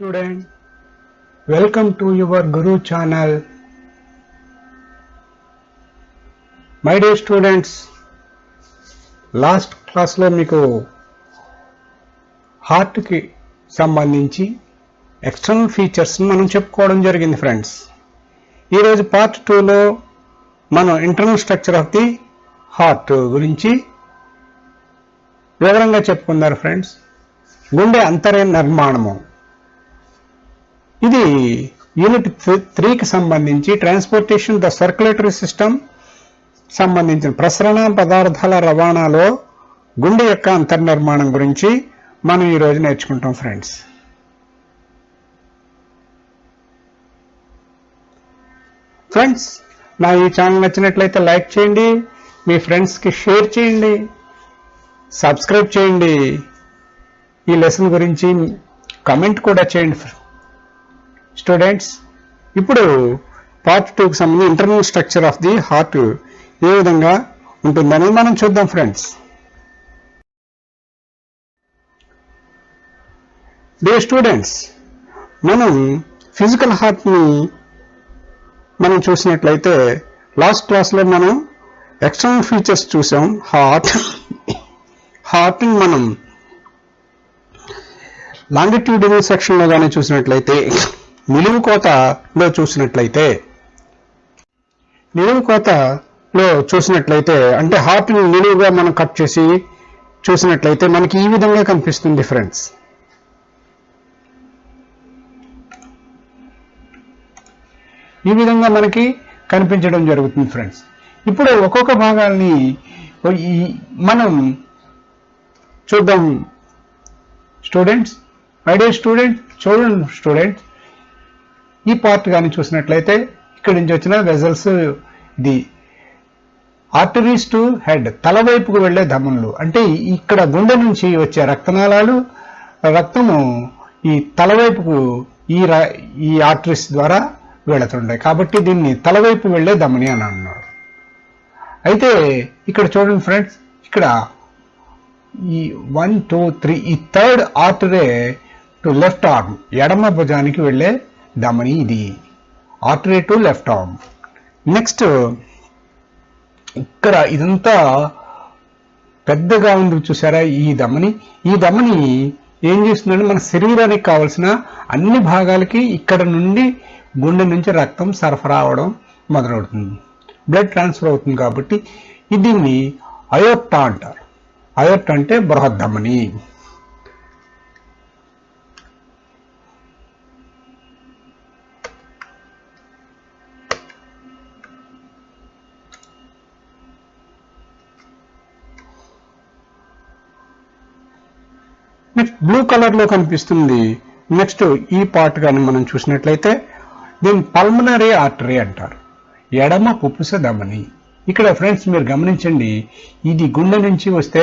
student welcome to your guru channel. My dear students last క్లాస్లో మీకు హార్ట్కి సంబంధించి ఎక్స్టర్నల్ ఫీచర్స్ని మనం చెప్పుకోవడం జరిగింది ఫ్రెండ్స్ ఈరోజు పార్ట్ టూలో మనం internal structure of the heart గురించి వివరంగా చెప్పుకుందారు ఫ్రెండ్స్ గుండె అంతరే నిర్మాణము. ఇది యూనిట్ త్రీకి సంబంధించి ట్రాన్స్పోర్టేషన్ ద సర్క్యులేటరీ సిస్టమ్ సంబంధించిన ప్రసరణ పదార్థాల రవాణాలో గుండె యొక్క అంతర్నిర్మాణం గురించి మనం ఈరోజు నేర్చుకుంటాం ఫ్రెండ్స్ ఫ్రెండ్స్ నా ఈ ఛానల్ నచ్చినట్లయితే లైక్ చేయండి మీ ఫ్రెండ్స్కి షేర్ చేయండి సబ్స్క్రైబ్ చేయండి. ఈ లెసన్ గురించి కమెంట్ కూడా చేయండి స్టూడెంట్స్ ఇప్పుడు పార్ట్ టూకి సంబంధించి internal structure of the heart ఏ విధంగా ఉంటుందని మనం చూద్దాం ఫ్రెండ్స్. డే స్టూడెంట్స్ మనం ఫిజికల్ హార్ట్ని మనం చూసినట్లయితే లాస్ట్ క్లాస్లో మనం ఎక్స్టర్నల్ ఫీచర్స్ చూసాం హార్ట్ హార్ట్ని మనం లాంగిట్యూడినల్ సెక్షన్లో కానీ చూసినట్లయితే నిలువు కోతలో చూసినట్లయితే నిలువు కోతలో చూసినట్లయితే అంటే హార్ట్ని నిలువుగా మనం కట్ చేసి చూసినట్లయితే మనకి ఈ విధంగా కనిపిస్తుంది ఫ్రెండ్స్ ఈ విధంగా మనకి కనిపించడం జరుగుతుంది ఫ్రెండ్స్. ఇప్పుడు ఒక్కొక్క భాగాల్ని మనం చూద్దాం. స్టూడెంట్స్ ఐడియా స్టూడెంట్ చూడండి స్టూడెంట్స్. ఈ పార్ట్ కానీ చూసినట్లయితే ఇక్కడి నుంచి వచ్చిన వెజల్స్ ఇది ఆర్టరీస్ టు హెడ్ తల వైపుకు వెళ్ళే ధమనులు. అంటే ఇక్కడ గుండె నుంచి వచ్చే రక్తనాళాలు రక్తము ఈ తల వైపుకు ఈ ఈ ఆర్టరీస్ ద్వారా వెళుతుంటాయి. కాబట్టి దీన్ని తల వైపు వెళ్ళే ధమని అని అన్నారు. అయితే ఇక్కడ చూడండి ఫ్రెండ్స్ ఇక్కడ ఈ వన్ టూ త్రీ ఈ third artery to left arm ఎడమ భుజానికి వెళ్ళే ధమని ఇది. ఆర్టరీ లెఫ్ట్ ఆర్మ్ నెక్స్ట్ ఇక్కడ ఇదంతా పెద్దగా ఉంది చూసారా ఈ దమని. ఈ దమని ఏం చేస్తుందంటే మన శరీరానికి కావలసిన అన్ని భాగాలకి ఇక్కడ నుండి గుండె నుంచి రక్తం సరఫరా అవడం మొదలవుతుంది. బ్లడ్ ట్రాన్స్ఫర్ అవుతుంది కాబట్టి దీన్ని అయోర్టా అంటారు. అయోర్ట్ అంటే బృహద్ధమని నెక్స్ట్ బ్లూ కలర్లో కనిపిస్తుంది. నెక్స్ట్ ఈ పార్ట్ కానీ మనం చూసినట్లయితే దీన్ని పల్మనరీ ఆర్టరీ అంటారు. ఎడమ పుప్పుస ధమని. ఇక్కడ ఫ్రెండ్స్ మీరు గమనించండి ఇది గుండె నుంచి వస్తే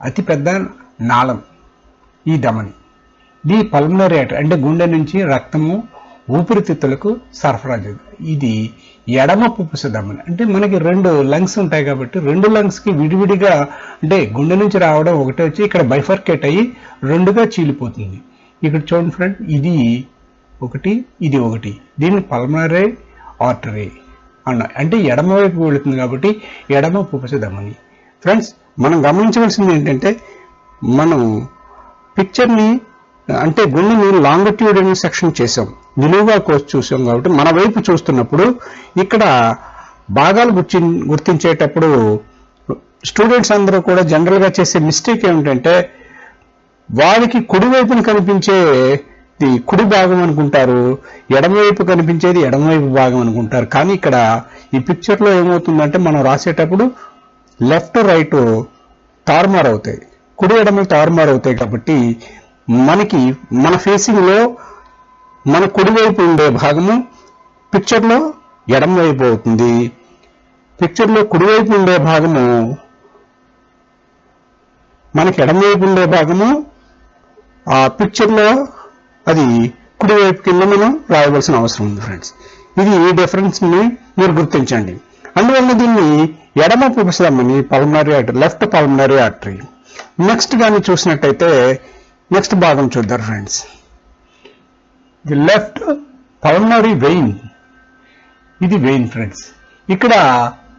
అతి పెద్ద నాళం ఈ ధమని. ఇది పల్మనరీ ఆర్టరీ అంటే గుండె నుంచి రక్తము ఊపిరితిత్తులకు సరఫరా చేస్తుంది ఇది ఎడమ పుప్పుస ధమని అంటే మనకి రెండు లంగ్స్ ఉంటాయి కాబట్టి రెండు లంగ్స్కి విడివిడిగా అంటే గుండె నుంచి రావడం ఒకటే వచ్చి ఇక్కడ బైఫర్కేట్ అయ్యి రెండుగా చీలిపోతుంది. ఇక్కడ చూడండి ఫ్రెండ్ ఇది ఒకటి ఇది ఒకటి. దీన్ని పల్మనరీ ఆర్టరీ అన్న అంటే ఎడమ వైపు వెళుతుంది కాబట్టి ఎడమ పుప్పస ధమని ఫ్రెండ్స్ మనం గమనించవలసింది ఏంటంటే మనం పిక్చర్ని అంటే గుండెని లాంగిట్యూడినల్ సెక్షన్ చేసాం నిలువుగా కోర్స్ చూసాం కాబట్టి మన వైపు చూస్తున్నప్పుడు ఇక్కడ భాగాలు గుర్తి గుర్తించేటప్పుడు స్టూడెంట్స్ అందరూ కూడా జనరల్గా చేసే మిస్టేక్ ఏమిటంటే వారికి కుడి వైపున కనిపించే కుడి భాగం అనుకుంటారు ఎడమవైపు కనిపించేది ఎడమవైపు భాగం అనుకుంటారు. కానీ ఇక్కడ ఈ పిక్చర్లో ఏమవుతుందంటే మనం రాసేటప్పుడు లెఫ్ట్ రైట్ తారుమారు అవుతాయి. కుడి ఎడమలు తారుమారు అవుతాయి కాబట్టి మనకి మన ఫేసింగ్లో మన కుడివైపు ఉండే భాగము పిక్చర్లో ఎడమవైపు అవుతుంది. పిక్చర్లో కుడివైపు ఉండే భాగము మనకి ఎడమవైపు ఉండే భాగము ఆ పిక్చర్లో అది కుడివైపు కింద మనం రాయవలసిన అవసరం ఉంది ఫ్రెండ్స్ ఇది ఈ డిఫరెన్స్ని మీరు గుర్తించండి. అందువల్ల దీన్ని ఎడమ పుపసమని pulmonary artery left pulmonary artery next కానీ చూసినట్టయితే నెక్స్ట్ భాగం చూద్దాం friends the left pulmonary vein ఇది వెయిన్ ఫ్రెండ్స్ ఇక్కడ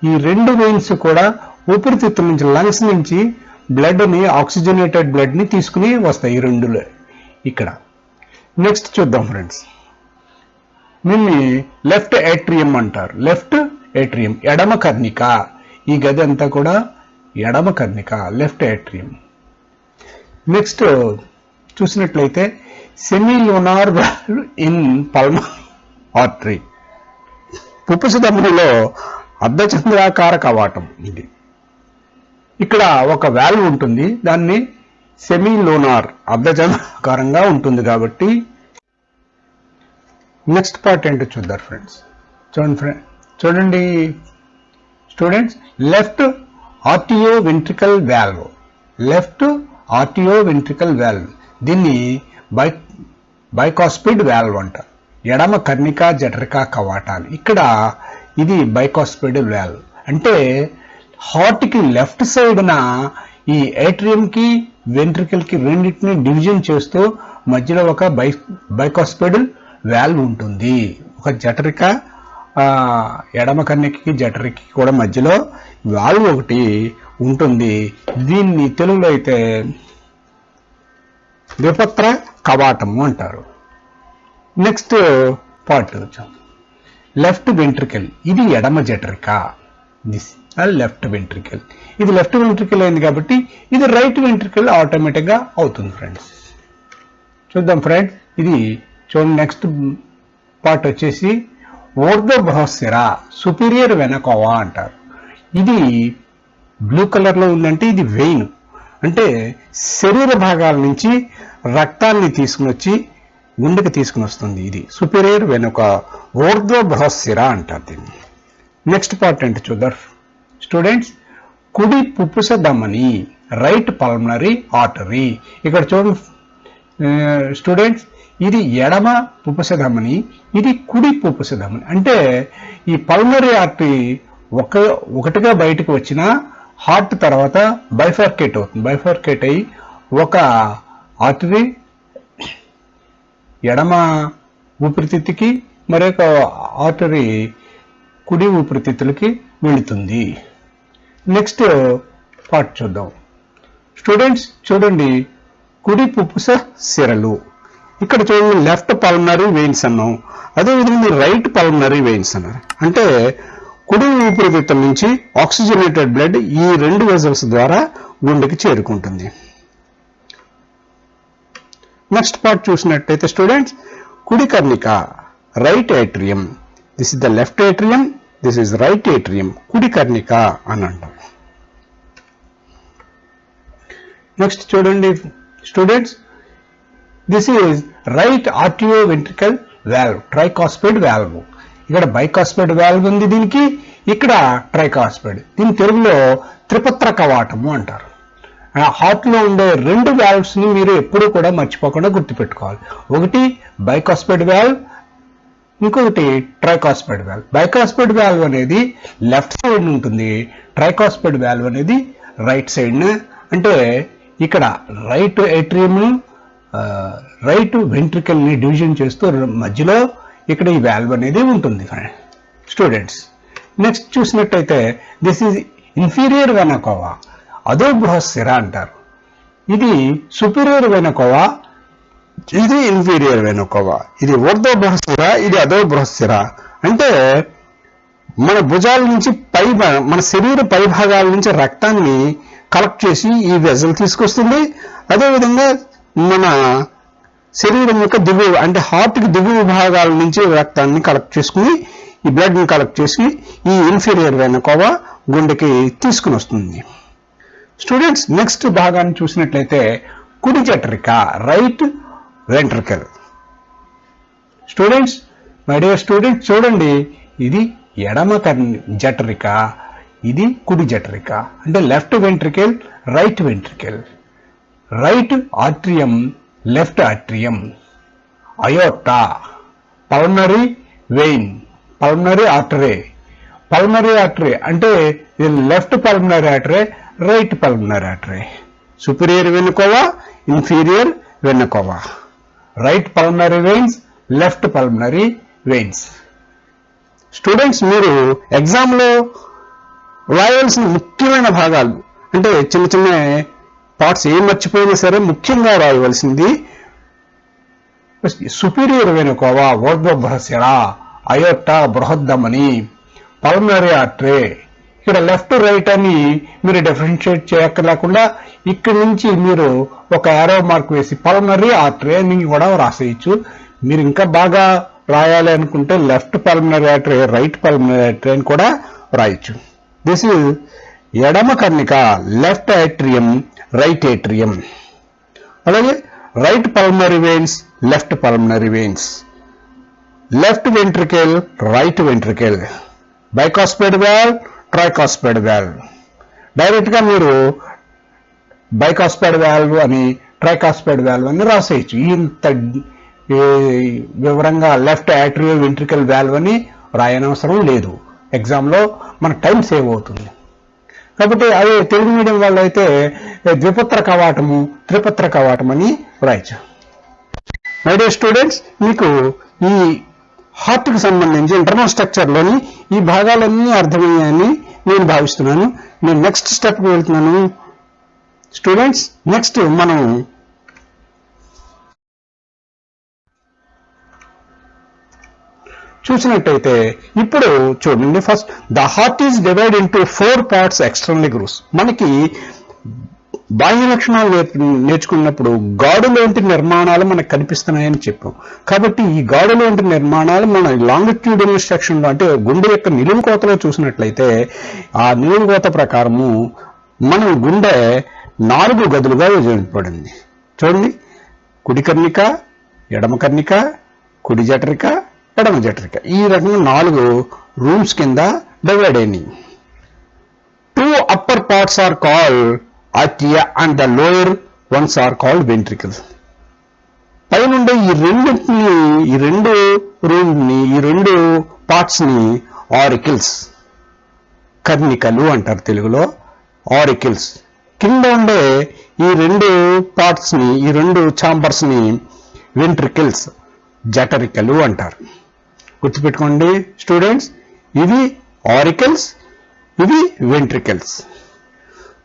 ఈ రెండు వెయిన్స్ కూడా ఊపిరితిత్తుల నుంచి లంగ్స్ నుంచి బ్లడ్ని ఆక్సిజనేటెడ్ బ్లడ్ని తీసుకుని వస్తాయి ఈ రెండు ఇక్కడ. నెక్స్ట్ చూద్దాం ఫ్రెండ్స్ దీన్ని లెఫ్ట్ ఏట్రియం అంటారు. లెఫ్ట్ ఏట్రియం ఎడమ కర్ణిక. ఈ గది అంతా కూడా ఎడమ కర్ణిక లెఫ్ట్ ఏట్రియం నెక్స్ట్ చూసినట్లయితే semi semilunar in pulmonary artery పుప్పసధమనిలో అర్ధచంద్రాకార కవాటం ఇది. ఇక్కడ ఒక వాల్వ్ ఉంటుంది. దాన్ని సెమీ లోనార్ అర్ధచంద్రాకారంగా ఉంటుంది కాబట్టి నెక్స్ట్ పార్ట్ ఏంటో చూద్దాం ఫ్రెండ్స్ చూడండి ఫ్రెండ్ చూడండి. Students left atrioventricular valve left atrioventricular valve దీన్ని బై బైకాస్పిడ్ వాల్వ్ అంటారు. ఎడమ కర్ణిక జఠరిక కవాటాలు. ఇక్కడ ఇది బైకాస్పిడ్ వాల్వ్ అంటే హార్ట్కి లెఫ్ట్ సైడ్న ఈ ఏట్రియంకి వెంట్రికల్కి రెండింటిని డివిజన్ చేస్తూ మధ్యలో ఒక బై బైకాస్పిడల్ వాల్వ్ ఉంటుంది. ఒక జఠరిక ఎడమ కన్నెకి జఠరికి కూడా మధ్యలో వాల్వ్ ఒకటి ఉంటుంది. దీన్ని తెలుగులో అయితే ద్విపత్ర కవాటము అంటారు. నెక్స్ట్ పార్ట్ లెఫ్ట్ వెంట్రికల్ ఇది ఎడమ జఠరిక. దిస్ లెఫ్ట్ వెంట్రికల్ ఇది లెఫ్ట్ వెంట్రికల్ అయింది కాబట్టి ఇది రైట్ వెంట్రికల్ ఆటోమేటిక్గా అవుతుంది ఫ్రెండ్స్ చూద్దాం ఫ్రెండ్స్ ఇది చూడండి నెక్స్ట్ పార్ట్ వచ్చేసి ఓర్ధ సుపీరియర్ వెనకోవా అంటారు. ఇది బ్లూ కలర్లో ఉందంటే ఇది వెయిన్ అంటే శరీర భాగాల నుంచి రక్తాన్ని తీసుకుని వచ్చి గుండెకి తీసుకుని వస్తుంది ఇది. సుపీరియర్ వెనుక ఓర్ధ్వ బృహస్థిర అంటారు దీన్ని. నెక్స్ట్ పార్ట్ ఏంటి చూద్దాం. స్టూడెంట్స్ కుడి పుప్పుస ధమని రైట్ పల్మనరీ ఆర్టరీ ఇక్కడ చూడండి. స్టూడెంట్స్ ఇది ఎడమ పుప్పసధమని ఇది కుడి పుప్పసధమని అంటే ఈ పల్మనరీ ఆర్టరీ ఒక ఒకటిగా బయటకు వచ్చిన హార్ట్ తర్వాత బైఫర్కేట్ అవుతుంది. బైఫర్కేట్ అయ్యి ఒక ఆర్టరీ ఎడమ ఊపిరితిత్తుకి మరొక ఆర్టరీ కుడి ఊపిరితిత్తులకి వెళుతుంది. నెక్స్ట్ పార్ట్ చూద్దాం. స్టూడెంట్స్ చూడండి. కుడి పుప్పుస సిరలు. ఇక్కడ చూడండి లెఫ్ట్ పల్మనరీ వెయిన్స్ అన్నాం. అదేవిధంగా రైట్ పల్మనరీ వెయిన్స్ అన్నారు. అంటే కుడి ఊపిరితిత్తం నుంచి ఆక్సిజనేటెడ్ బ్లడ్ ఈ రెండు వెజల్స్ ద్వారా గుండెకి చేరుకుంటుంది. నెక్స్ట్ పార్ట్ చూసినట్టయితే స్టూడెంట్స్ కుడి కర్ణిక right atrium this is the left atrium this is right atrium కుడి కర్ణిక అని అంటాం. నెక్స్ట్ చూడండి students this is right atrioventricular valve tricuspid valve ఇక్కడ బైకాస్పేడ్ వాల్వ్ ఉంది దీనికి ఇక్కడ ట్రైకాస్పేడ్ దీని తెలుగులో త్రిపత్ర కవాటము అంటారు. హార్ట్లో ఉండే రెండు వ్యాల్వ్స్ని మీరు ఎప్పుడూ కూడా మర్చిపోకుండా గుర్తుపెట్టుకోవాలి. ఒకటి బైకాస్పేడ్ వాల్వ్ ఇంకొకటి ట్రైకాస్పేడ్ వాల్వ్ బైకాస్పేడ్ వాల్వ్ అనేది లెఫ్ట్ సైడ్ ఉంటుంది. ట్రైకాస్పేడ్ వాల్వ్ అనేది రైట్ సైడ్ అంటే ఇక్కడ రైట్ ఏట్రియం రైట్ వెంట్రికల్ని డివిజన్ చేస్తూ మధ్యలో ఇక్కడ ఈ వాల్వ్ అనేది ఉంటుంది స్టూడెంట్స్ నెక్స్ట్ చూసినట్టయితే this is inferior vena cava అదో బృహస్సిర అంటారు. ఇది సుపీరియర్ వెనకోవా ఇది ఇన్ఫీరియర్ వెనుకోవా ఇది ఊర్ధ్వ బృహస్సిర ఇది అదో బృహస్సిర అంటే మన భుజాల నుంచి పై మన శరీర పై భాగాల నుంచి రక్తాన్ని కలెక్ట్ చేసి ఈ వెజల్ తీసుకొస్తుంది. అదేవిధంగా మన శరీరం యొక్క దిగువ అంటే హార్ట్కి దిగువ భాగాల నుంచి రక్తాన్ని కలెక్ట్ చేసుకుని ఈ బ్లడ్ని కలెక్ట్ చేసి ఈ ఇన్ఫీరియర్ వెనకోవ గుండెకి తీసుకుని వస్తుంది. స్టూడెంట్స్ నెక్స్ట్ భాగాన్ని చూసినట్లయితే కుడి జఠరిక right ventricle students my dear students చూడండి ఇది ఎడమ కర్ణ జఠరిక ఇది కుడి జఠరిక అంటే left ventricle right ventricle right atrium left atrium. Aorta pulmonary vein. Pulmonary artery. Pulmonary artery అంటే ఇది left pulmonary artery right pulmonary artery. Superior vena cava inferior vena cava right pulmonary veins left pulmonary veins. Students మీరు ఎగ్జామ్లో రాయాల్సిన ముఖ్యమైన భాగాలు అంటే చిన్న చిన్న parts ఏం మర్చిపోయినా సరే ముఖ్యంగా రాయవలసింది సుపీరియర్ వెనుకోవా ఓర్ధ్వభ్రశిర అయోట్ట బృహద్దమని పల్మనరీ ఆర్ట్రే ఇక్కడ లెఫ్ట్ రైట్ అని మీరు డిఫరెన్షియేట్ చేయక్కర్లేకుండా ఇక్కడి నుంచి మీరు ఒక యారో మార్క్ వేసి పల్మనరీ ఆర్ట్రే అని కూడా రాసేయచ్చు. మీరు ఇంకా బాగా రాయాలి అనుకుంటే left pulmonary artery right pulmonary artery అని కూడా రాయొచ్చు. దిస్ ఇస్ ఎడమ కర్ణిక లెఫ్ట్ ఏట్రియం రైట్ ఏట్రియం అలాగే right pulmonary veins left pulmonary veins left ventricle right ventricle bicuspid valve tricuspid valve డైరెక్ట్గా మీరు బైకాస్పేడ్ వాల్వ్ అని ట్రైకాస్పేడ్ వాల్వ్ అని రాసేయచ్చు. ఇంత వివరంగా లెఫ్ట్ యాట్రియో వెంట్రికల్ వాల్వ్ అని రాయనవసరం లేదు. ఎగ్జామ్లో మన టైం సేవ్ అవుతుంది. కాబట్టి అదే తెలుగు మీడియం వాళ్ళు అయితే ద్విపత్ర కవాటము త్రిపత్ర కవాటం అని రాయచ్చు మై డియర్ స్టూడెంట్స్ మీకు ఈ హార్ట్కి సంబంధించి ఇంటర్నల్ స్ట్రక్చర్లోని ఈ భాగాలన్నీ అర్థమయ్యాయని నేను భావిస్తున్నాను. నేను నెక్స్ట్ స్టెప్కి వెళ్తున్నాను. స్టూడెంట్స్ నెక్స్ట్ మనం చూసినట్టయితే ఇప్పుడు చూడండి first the heart is divide into four parts external grooves. మనకి బాహ్య లక్షణాలు నేర్చుకున్నప్పుడు గాడులోంటి నిర్మాణాలు మనకు కనిపిస్తున్నాయని చెప్పాం. కాబట్టి ఈ గాడులోంటి నిర్మాణాలు మన లాంగిట్యూడినల్ సెక్షన్లో అంటే గుండె యొక్క నిలువు కోతలో చూసినట్లయితే ఆ నిలువు కోత ప్రకారము మనం గుండె నాలుగు గదులుగా విభజింపబడింది. చూడండి కుడి కర్ణిక ఎడమ కర్ణిక కుడి జఠరిక ఎడమ జఠరిక. ఈ రకంగా నాలుగు రూమ్స్ కింద డివైడ్ అయినాయి. Two upper parts are call atria and the lower ones are called ventricles. పైనుండే ఈ రెండింటిని ఈ రెండు రూమ్ని ఈ రెండు పార్ట్స్ని ఆరికిల్స్ కర్ణికలు అంటారు తెలుగులో ఆరికిల్స్ కింద ఉండే ఈ రెండు పార్ట్స్ని ఈ రెండు ఛాంబర్స్ని వెంట్రికిల్స్ జటరికలు అంటారు. గుర్తుపెట్టుకోండి స్టూడెంట్స్ ఇవి ఆరికల్స్ ఇవి ventricles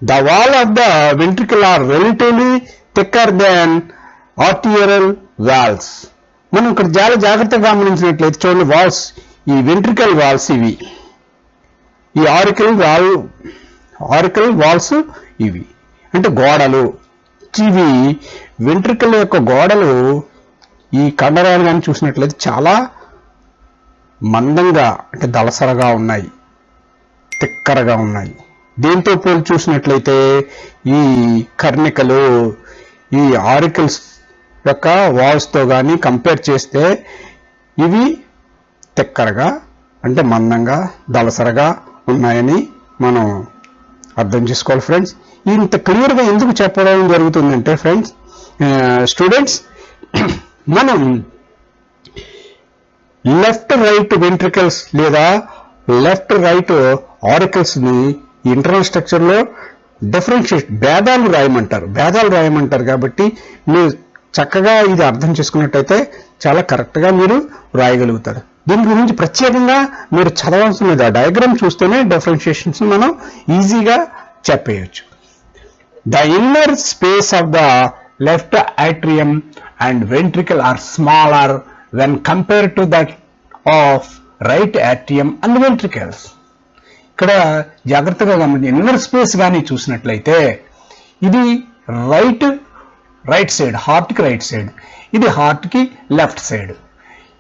the wall of the ventricle are relatively thicker than atrial walls మనం ఇక్కడ చాలా జాగ్రత్తగా గమనించినట్లయితే చూడండి వాల్స్ ఈ వెంట్రికల్ వాల్స్ ఇవి. ఈ ఆరికల్ వాల్ ఆరికల్ వాల్స్ ఇవి. అంటే గోడలు. ఇవి వెంట్రికల్ యొక్క గోడలు ఈ కండరాలు కానీ చూసినట్లయితే చాలా మందంగా అంటే దళసరగా ఉన్నాయి. తిక్కరగా ఉన్నాయి. దీంతో పోలి చూసినట్లయితే ఈ కర్ణికలు ఈ ఆరికల్స్ యొక్క వాల్స్తో కానీ కంపేర్ చేస్తే ఇవి తిక్కరగా అంటే మందంగా దళసరగా ఉన్నాయని మనం అర్థం చేసుకోవాలి ఫ్రెండ్స్. ఇంత క్లియర్గా ఎందుకు చెప్పడం జరుగుతుందంటే ఫ్రెండ్స్ స్టూడెంట్స్ మనం లెఫ్ట్ రైట్ వెంట్రికల్స్ లేదా లెఫ్ట్ రైట్ ఆరికల్స్ని ఇంటర్నల్ స్ట్రక్చర్లో డిఫరెన్షియేట్ భేదాలు రాయమంటారు. భేదాలు రాయమంటారు కాబట్టి మీరు చక్కగా ఇది అర్థం చేసుకున్నట్టయితే చాలా కరెక్ట్గా మీరు రాయగలుగుతారు. దీని గురించి ప్రత్యేకంగా మీరు చదవాల్సిన డయాగ్రామ్ చూస్తేనే డిఫరెన్షియేషన్స్ మనం ఈజీగా చెప్పేయచ్చు. Inner space of the left left and ventricle are small are when compared to that of right atrium and ventricles. ఇక్కడ జాగ్రత్తగా గమనించి ఇన్నర్ స్పేస్ కానీ చూసినట్లయితే ఇది రైట్ రైట్ సైడ్ హార్ట్కి రైట్ సైడ్ ఇది హార్ట్కి లెఫ్ట్ సైడ్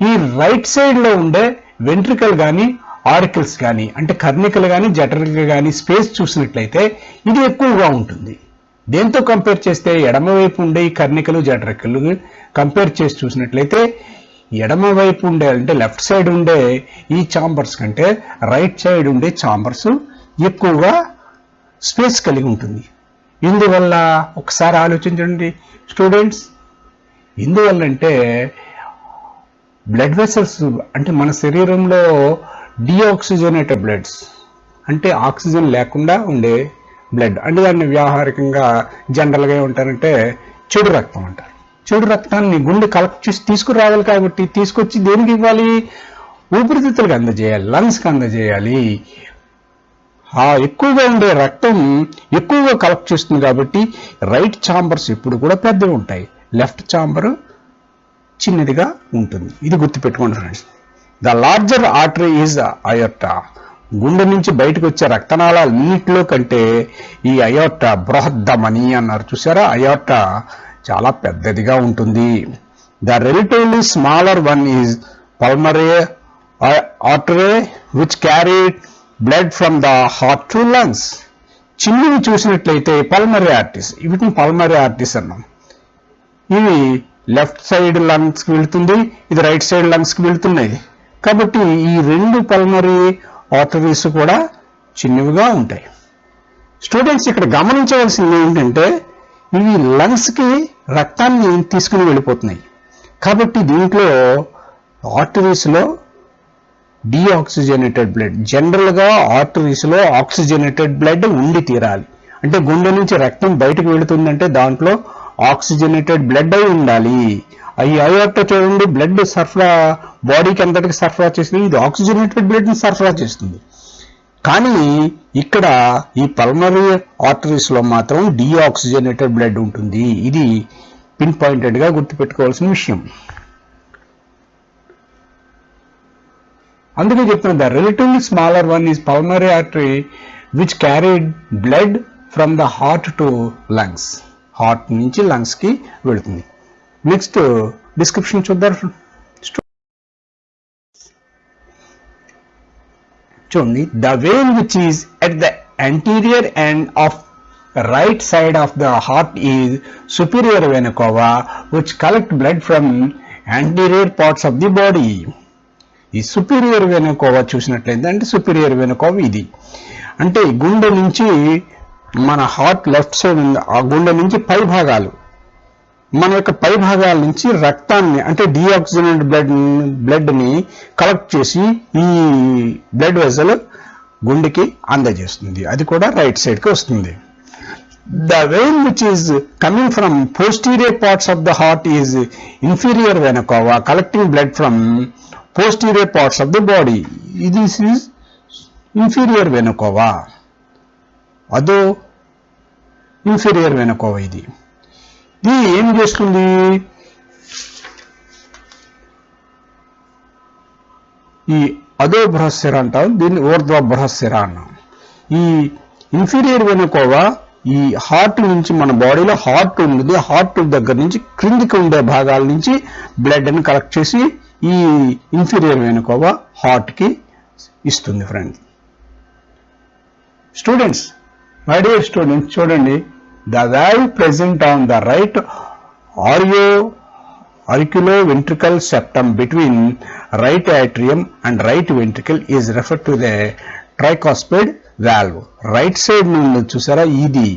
ఈ రైట్ సైడ్లో ఉండే వెంట్రికల్ కానీ ఆరికల్స్ కానీ అంటే కర్ణికలు కానీ జఠరికలు కానీ స్పేస్ చూసినట్లయితే ఇది ఎక్కువగా ఉంటుంది. దేంతో కంపేర్ చేస్తే ఎడమవైపు ఉండే ఈ కర్ణికలు జటరికలు కంపేర్ చేసి చూసినట్లయితే ఎడమ వైపు ఉండే అంటే లెఫ్ట్ సైడ్ ఉండే ఈ చాంబర్స్ కంటే రైట్ సైడ్ ఉండే ఛాంబర్స్ ఎక్కువగా స్పేస్ కలిగి ఉంటుంది. ఇందువల్ల ఒకసారి ఆలోచించండి స్టూడెంట్స్ ఎందువల్లంటే బ్లడ్ వెసల్స్ అంటే మన శరీరంలో డిఆక్సిజనేటెడ్ బ్లడ్స్ అంటే ఆక్సిజన్ లేకుండా ఉండే బ్లడ్ అంటే దాన్ని వ్యావహారికంగా జనరల్గా ఏమంటారంటే చెడు రక్తం అంటారు. చెడు రక్తాన్ని గుండె కలెక్ట్ చేసి తీసుకురావాలి కాబట్టి తీసుకొచ్చి దేనికి ఇవ్వాలి? ఊపిరితిత్తులకు అందజేయాలి లంగ్స్కి అందజేయాలి. ఆ ఎక్కువగా ఉండే రక్తం ఎక్కువగా కలెక్ట్ చేస్తుంది కాబట్టి రైట్ చాంబర్స్ ఎప్పుడు కూడా పెద్దవి ఉంటాయి. లెఫ్ట్ చాంబర్ చిన్నదిగా ఉంటుంది. ఇది గుర్తుపెట్టుకోండి friends. The larger artery is aorta. గుండె నుంచి బయటకు వచ్చే రక్తనాళాలన్నింటిలో కంటే ఈ అయోర్టా బృహద్దమని అన్నారు. చూసారా? అయోటా చాలా పెద్దదిగా ఉంటుంది. The relatively smaller one is pulmonary artery which carry blood from the heart to lungs చిన్నవి చూసినట్లయితే పల్మరీ ఆర్టిస్ వీటిని పల్మరీ ఆర్టిస్ అన్నాం. ఇవి లెఫ్ట్ సైడ్ లంగ్స్కి వెళుతుంది వెళ్తుంది ఇది రైట్ సైడ్ లంగ్స్కి వెళ్తున్నాయి. కాబట్టి ఈ రెండు పల్మరీ ఆర్టరీస్ కూడా చిన్నవిగా ఉంటాయి. స్టూడెంట్స్ ఇక్కడ గమనించవలసింది ఏంటంటే ఇవి లంగ్స్కి రక్తాన్ని తీసుకుని వెళ్ళిపోతున్నాయి. కాబట్టి దీంట్లో ఆర్టరీస్లో డీఆక్సిజనేటెడ్ బ్లడ్ జనరల్గా ఆర్టరీస్లో ఆక్సిజనేటెడ్ బ్లడ్ ఉండి తీరాలి. అంటే గుండె నుంచి రక్తం బయటకు వెళుతుందంటే దాంట్లో ఆక్సిజనేటెడ్ బ్లడ్ అయి ఉండాలి. ఈ అయోర్ట చూడండి బ్లడ్ సరఫరా బాడీకి అంతటికి సరఫరా చేస్తుంది ఇది ఆక్సిజనేటెడ్ బ్లడ్ని సరఫరా చేస్తుంది. కానీ ఇక్కడ ఈ పల్మరీ ఆర్టరీస్లో మాత్రం డీఆక్సిజనేటెడ్ బ్లడ్ ఉంటుంది. ఇది పిన్ పాయింటెడ్గా గుర్తుపెట్టుకోవాల్సిన విషయం. అందుకే చెప్తున్నా the relatively smaller one is pulmonary artery which carried blood from the heart to lungs heart నుంచి లంగ్స్కి వెళుతుంది. నెక్స్ట్ డిస్క్రిప్షన్ చూద్దాం. చూడండి the vein which is at the anterior end of right side of the heart is superior vena cava which collect blood from anterior parts of the body ఈ superior vena cava చూసినట్లయితే అంటే superior వెనుకోవ ఇది. అంటే గుండె నుంచి మన హార్ట్ లెఫ్ట్ సైడ్ ఉంది. ఆ గుండె నుంచి పై భాగాలు. మన యొక్క పై భాగాల నుంచి రక్తాన్ని అంటే డిఆక్సిజనేటెడ్ బ్లడ్ బ్లడ్ని కలెక్ట్ చేసి ఈ బ్లడ్ వెజల్ గుండెకి అందజేస్తుంది. అది కూడా రైట్ సైడ్కి వస్తుంది. The vein which is coming from posterior parts of the heart is inferior vena cava collecting blood from posterior parts of the body this is inferior vena cava అదో inferior వెనుకోవా ఇది. ఇది ఏం చేస్తుంది? ఈ అదో బృహస్సిర అంటాం దీన్ని ఊర్ధ్వ బృహస్సిర అన్నాం. ఈ ఇన్ఫీరియర్ వెనుకోవా ఈ హార్ట్ నుంచి మన బాడీలో హార్ట్ ఉంది హార్ట్ దగ్గర నుంచి క్రిందికి ఉండే భాగాల నుంచి బ్లడ్ని కలెక్ట్ చేసి ఈ ఇన్ఫీరియర్ వెనుకోవా హార్ట్కి ఇస్తుంది friend students my dear students చూడండి. The valve present on the right ఆరియో auriculo ventricle septum between right atrium and right ventricle is referred to the tricuspid valve. Right side నుండి చూసారా? ఇది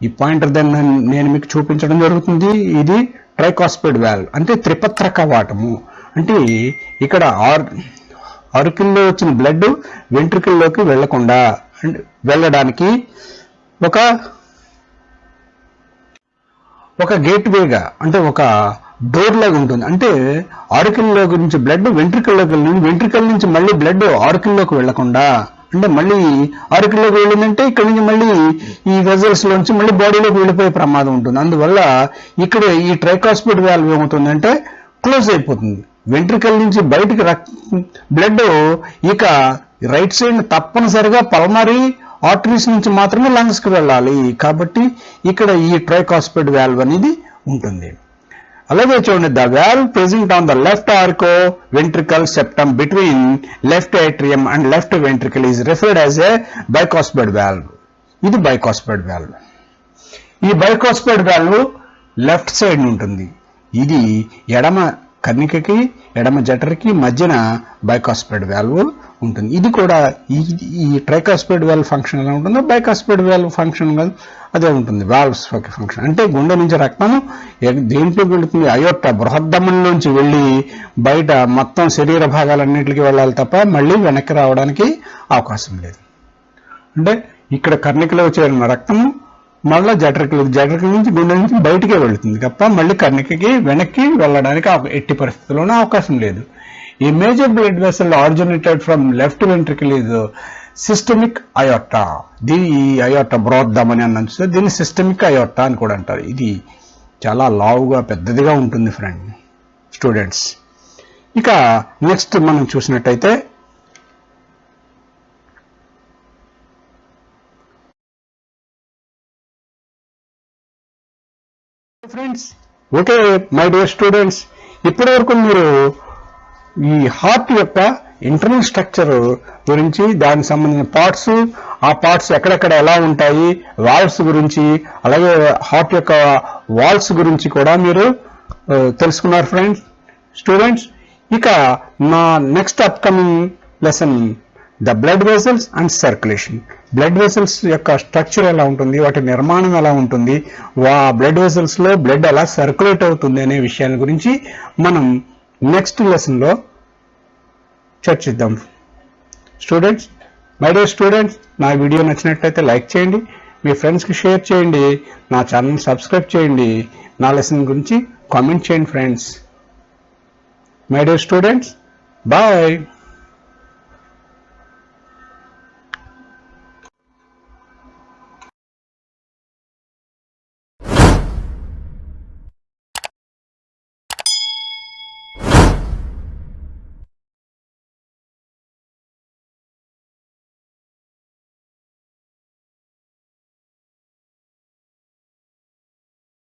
ఈ pointer దాన్ని నేను మీకు చూపించడం జరుగుతుంది. ఇది ట్రైకాస్పిడ్ వాల్వ్ అంటే త్రిపత్ర కవాటము అంటే ఇక్కడ ఆర్ అరుకుల్లో వచ్చిన బ్లడ్ వెంట్రుకల్లోకి వెళ్ళకుండా అండ్ వెళ్ళడానికి ఒక ఒక గేట్ వేగా అంటే ఒక డోర్ లాగా ఉంటుంది. అంటే ఆరికల్లో నుంచి బ్లడ్ వెంట్రికల్లోకి వెళ్ళింది వెంట్రికల్ నుంచి మళ్ళీ బ్లడ్ ఆరికల్లోకి వెళ్ళకుండా అంటే మళ్ళీ ఆరికల్లోకి వెళ్ళిందంటే ఇక్కడ నుంచి మళ్ళీ ఈ వెజల్స్ నుంచి మళ్ళీ బాడీలోకి వెళ్ళిపోయే ప్రమాదం ఉంటుంది. అందువల్ల ఇక్కడ ఈ ట్రైకాస్పిడ్ వాల్వ్ ఏమవుతుందంటే క్లోజ్ అయిపోతుంది. వెంట్రికల్ నుంచి బయటికి రక్ బ్లడ్ ఇక రైట్ సైడ్ తప్పనిసరిగా పల్మరీ ఆర్టరీస్ నుంచి మాత్రమే లంగ్స్కి వెళ్ళాలి. కాబట్టి ఇక్కడ ఈ ట్రైకాస్పిడ్ వాల్వ్ అనేది ఉంటుంది. అలాగే చూడండి the valve present on the left Arko ventricle septum between left atrium and left ventricle is referred as a bicuspid valve ఇది బైకాస్పెడ్ వాల్వ్ ఈ బైకాస్పెడ్ వాల్వ్ లెఫ్ట్ సైడ్ ఉంటుంది. ఇది ఎడమ కన్నికకి ఎడమ జఠరికి మధ్యన బైకాస్పెడ్ వాల్వ్ ఉంటుంది. ఇది కూడా ఈ ఈ ట్రైకాస్పెడ్ వాల్వ్ ఫంక్షన్ ఎలా ఉంటుందో బైకాస్పెడ్ వాల్వ్ ఫంక్షన్ అదే ఉంటుంది. వాల్వ్స్ ఫంక్షన్ అంటే గుండె నుంచి రక్తము దేంట్లోకి వెళుతుంది? అయోట్ట బృహద్దమంలోంచి వెళ్ళి బయట మొత్తం శరీర భాగాలన్నింటికి వెళ్ళాలి తప్ప మళ్ళీ వెనక్కి రావడానికి అవకాశం లేదు. అంటే ఇక్కడ కర్ణికలో చేరిన రక్తము మళ్ళీ జటరికలు జటరికల నుంచి గుండె నుంచి బయటికే వెళుతుంది తప్ప మళ్ళీ కర్ణికకి వెనక్కి వెళ్ళడానికి ఆ- ఎట్టి పరిస్థితుల్లోనూ అవకాశం లేదు. ఈ major blood vessel originated from left ventricle ఇది సిస్టమిక్ అయోటా. దీని ఈ అయోటా బ్రోద్దామని అని అన్నాను చూస్తే దీన్ని సిస్టమిక్ అయోటా అని కూడా అంటారు. ఇది చాలా లావుగా పెద్దదిగా ఉంటుంది ఫ్రెండ్ స్టూడెంట్స్ ఇక నెక్స్ట్ మనం చూసినట్టయితే friends okay my dear students ఇప్పటి వరకు మీరు ఈ హార్ట్ యొక్క ఇంటర్నల్ స్ట్రక్చర్ గురించి దానికి సంబంధించిన పార్ట్స్ ఆ పార్ట్స్ ఎక్కడెక్కడ ఎలా ఉంటాయి వాల్వ్స్ గురించి అలాగే హార్ట్ యొక్క వాల్స్ గురించి కూడా మీరు తెలుసుకున్నారు ఫ్రెండ్స్ స్టూడెంట్స్ ఇక నా next upcoming lesson the blood vessels and circulation blood vessels యొక్క స్ట్రక్చర్ ఎలా ఉంటుంది వాటి నిర్మాణం ఎలా ఉంటుంది వా బ్లడ్ వెసల్స్లో బ్లడ్ ఎలా సర్క్యులేట్ అవుతుంది అనే విషయాల గురించి మనం నెక్స్ట్ లెసన్లో చర్చిద్దాం. స్టూడెంట్స్ మై డియర్ స్టూడెంట్స్ నా వీడియో నచ్చినట్లయితే లైక్ చేయండి మీ ఫ్రెండ్స్కి షేర్ చేయండి నా ఛానల్ సబ్స్క్రైబ్ చేయండి నా లెసన్ గురించి కామెంట్ చేయండి friends my dear students bye